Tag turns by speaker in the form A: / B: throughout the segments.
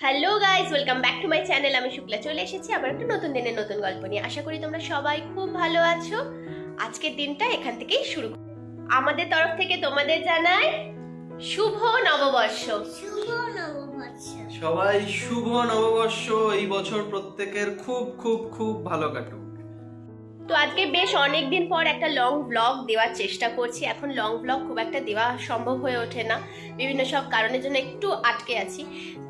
A: Hello guys welcome back to my channel আমি শুক্লা চলে এসেছি আবার একটা নতুন দিনের নতুন গল্প নিয়ে। আশা করি তোমরা সবাই খুব ভালো আছো। আজকের দিনটা এখান থেকেই শুরু আমাদের তরফ থেকে তোমাদের জানাই শুভ নববর্ষ।
B: শুভ নববর্ষ।
C: সবাই শুভ নববর্ষ। এই বছর প্রত্যেকের খুব খুব খুব ভালো কাটুক।
A: তো আজকে বেশ অনেক দিন পর একটা লং ব্লগ দেওয়ার চেষ্টা করছি। এখন লং ব্লগ খুব একটা দেওয়া সম্ভব হয়ে ওঠে না। বিভিন্ন সব কারণের জন্য একটু আটকে আছি।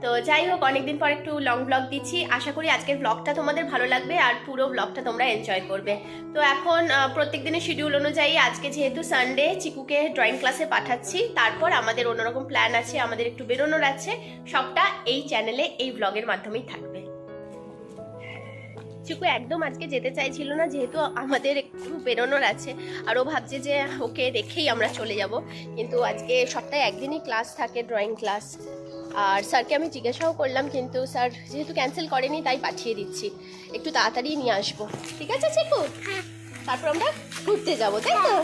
A: তো যাই হোক, অনেকদিন পর একটু লং ব্লগ দিচ্ছি। আশা করি আজকের ব্লগটা তোমাদের ভালো লাগবে আর পুরো ব্লগটা তোমরা এনজয় করবে। তো এখন প্রত্যেক দিনের শিডিউল অনুযায়ী আজকে যেহেতু সানডে চিকুকে ড্রয়িং ক্লাসে পাঠাচ্ছি। তারপর আমাদের অন্যরকম প্ল্যান আছে, আমাদের একটু বেরোনোর আছে। সবটা এই চ্যানেলে এই ব্লগের মাধ্যমেই থাকবে। চিকু একদম আজকে যেতে চাইছিল না যেহেতু আমাদের একটু বেরোনোর আছে। আর ও ভাবছে যে ওকে রেখেই আমরা চলে যাব। কিন্তু আজকে সপ্তাহে একদিনই ক্লাস থাকে ড্রয়িং ক্লাস। আর স্যারকে আমি জিজ্ঞাসাও করলাম কিন্তু স্যার যেহেতু ক্যান্সেল করেনি তাই পাঠিয়ে দিচ্ছি। একটু তাড়াতাড়ি নিয়ে আসব। ঠিক আছে চিকু
B: হ্যাঁ।
A: তারপর আমরা ঘুরতে যাব তাই তো?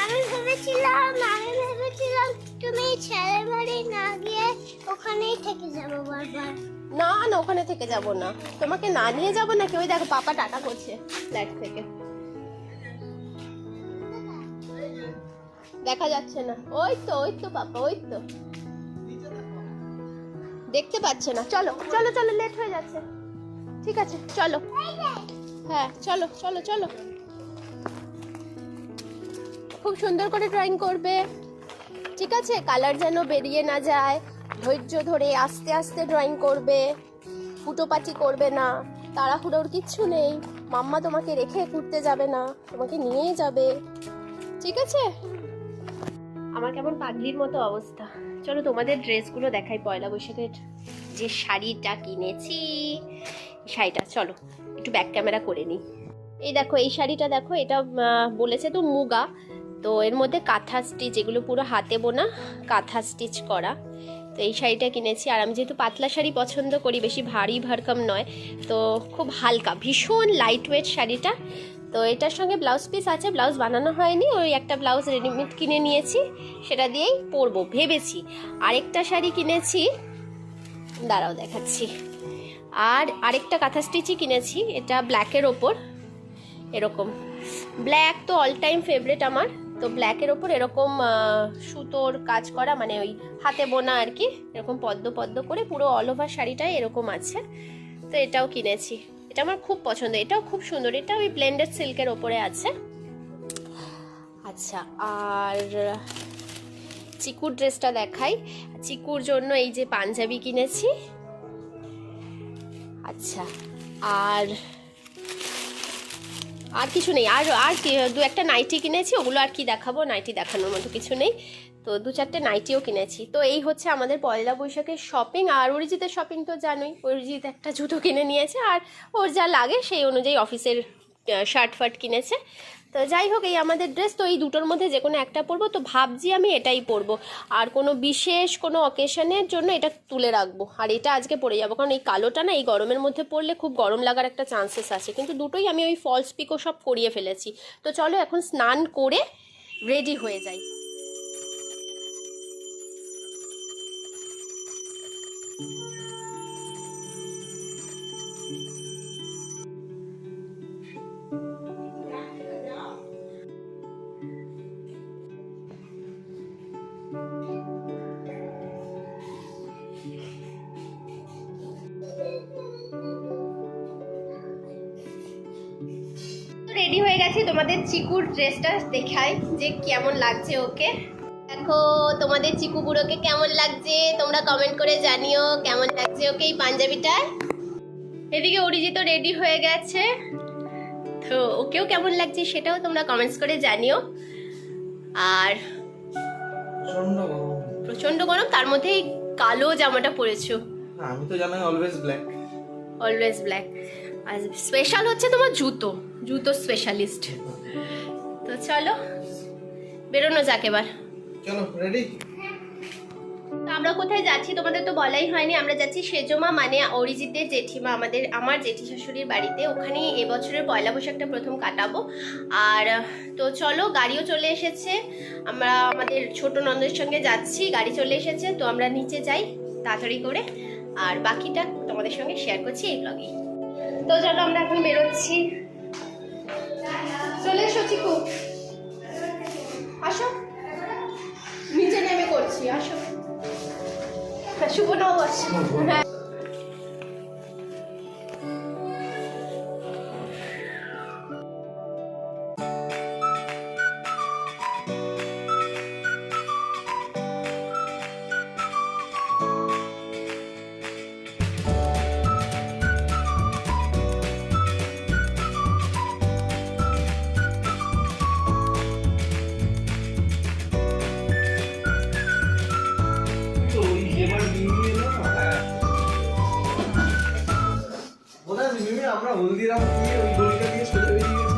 B: আমি ভেবেছিলাম আমি ভেবেছিলাম তুমি ছেলে বাড়ি না গিয়ে ওখানেই থেকে যাব বারবার।
A: না না ওখানে থেকে যাব না। তোমাকে না নিয়ে যাব না কেউ দেখো পাপা টাটা করছে ফ্ল্যাট থেকে। দেখা যাচ্ছে না। ওই তো ওই তো পাপা ওই তো। দেখতে পাচ্ছে না। চলো চলো চলো লেট হয়ে যাচ্ছে। ঠিক আছে চলো। হ্যাঁ চলো চলো চলো। খুব সুন্দর করে ড্রয়িং করবে। ঠিক আছে কালার যেন বেরিয়ে না যায়, ধৈর্য ধরে আস্তে আস্তে ড্রয়িং করবে, ফুটোপাটি করবে না, তাড়াহুড়োর কিচ্ছু নেই। মাম্মা তোমাকে রেখে ঘুরতে যাবে না, তোমাকে নিয়েই যাবে। ঠিক আছে? আমার কেমন পাগলির মতো অবস্থা। চলো তোমাদের ড্রেসগুলো দেখাই পয়লা বৈশাখের যে শাড়িটা কিনেছি। শাড়িটা, চলো, একটু ব্যাক ক্যামেরা করে নিই। এই দেখো, এই শাড়িটা দেখো, এটা বলেছে তো মুগা। তো এর মধ্যে কাঁথা স্টিচ এগুলো পুরো হাতে বোনা, কাঁথা স্টিচ করা। তো এই শাড়িটা কিনেছি আর আমি যেহেতু পাতলা শাড়ি পছন্দ করি, বেশি ভারী ভারকম নয়, তো খুব হালকা, ভীষণ লাইট ওয়েট শাড়িটা। তো এটার সঙ্গে ব্লাউজ পিস আছে ব্লাউজ বানানো হয়নি, ওই একটা ব্লাউজ রেডিমেড কিনে নিয়েছি, সেটা দিয়েই পরবো, ভেবেছি। আরেকটা শাড়ি কিনেছি, দাঁড়াও দেখাচ্ছি। আর আরেকটা কাঁথা স্টিচই কিনেছি, এটা ব্ল্যাকের ওপর, এরকম। ব্ল্যাক তো অল টাইম ফেভারিট আমার। তো ব্ল্যাকের ওপর এরকম সুতোর কাজ করা মানে ওই হাতে বোনা আর কি, এরকম পদ্ম পদ্ম করে পুরো অল ওভার শাড়িটাই এরকম আছে। তো এটাও কিনেছি। এটা আমার খুব পছন্দ। এটাও খুব সুন্দর। এটা ওই ব্লেন্ডেড সিল্কের ওপরে আছে। আচ্ছা আর চিকুর ড্রেসটা দেখাই। চিকুর জন্য এই যে পাঞ্জাবি কিনেছি। আচ্ছা আর আর কিছু নেই। আর আর কি, দু একটা নাইটি কিনেছি, ওগুলো আর কি দেখাবো? নাইটি দেখানোর মতো কিছু নেই। তো দু চারটে নাইটিও কিনেছি। তো এই হচ্ছে আমাদের পয়লা বৈশাখের শপিং আর অরিজিতের শপিং তো জানোই। অরিজিৎ একটা জুতো কিনে নিয়েছে, আর ওর যা লাগে সেই অনুযায়ী অফিসের শার্ট ফার্ট কিনেছে। তো যাই হোক, এই আমাদের ড্রেস তো এই দুটোর মধ্যে যে কোনো একটা পরবো। তো ভাবছি আমি এটাই পরবো। আর কোনো বিশেষ কোনো অকেশনের জন্য এটা তুলে রাখব। আর এটা আজকে পরে যাব। কারণ এই কালোটা না, এই গরমের মধ্যে পরলে খুব গরম লাগার একটা চান্সেস আছে। কিন্তু দুটোই আমি ওই ফলস পিকো সব করিয়ে ফেলেছি। তো চলো এখন স্নান করে রেডি হয়ে যাই। গেছি তোমাদের চিকুর ড্রেসটা দেখাই যে কেমন লাগছে ওকে। দেখো তোমাদের চিকু বুড়োকে কেমন লাগছে তোমরা কমেন্ট করে জানিও কেমন লাগছে ওকে এই পাঞ্জাবিটা এদিকে অরিজিৎ রেডি হয়ে গেছে। তো ওকেও কেমন লাগছে সেটাও তোমরা কমেন্টস করে জানিও। আর
C: প্রচণ্ড গরম।
A: তার মধ্যে এই কালো জামাটা পরেছো।
C: আমি তো জানাই অলওয়েজ ব্ল্যাক
A: অলওয়েজ ব্ল্যাক আর স্পেশাল হচ্ছে তোমার জুতো। জুতো স্পেশালিস্ট তো চলো বেরোনো যাক এবার।
C: চলো রেডি
A: তো আমরা কোথায় যাচ্ছি তোমাদের তো বলাই হয়নি আমরা যাচ্ছি সেজমা মানে অরিজিতের জেঠিমা আমাদের আমার জেঠি শাশুড়ির বাড়িতে। ওখানে এবছরের পয়লা বৈশাখটা প্রথম কাটাবো। আর তো চলো গাড়িও চলে এসেছে। আমরা আমাদের ছোট নন্দের সঙ্গে যাচ্ছি গাড়ি চলে এসেছে। তো আমরা নিচে যাই তাড়াতাড়ি করে। আর বাকিটা তোমাদের সঙ্গে শেয়ার করছি এই ব্লগে তো চলো আমরা এখন বেরোচ্ছি। চলে এসো চিকু। আসো। নিচে নেমে করছি আসো। হ্যাঁ শুভ নবাস হ্যাঁ
D: বোধহয় মিমিমি আমরা হলদিরাম দিয়ে ওই গলিটা দিয়ে সোজা বেরিয়ে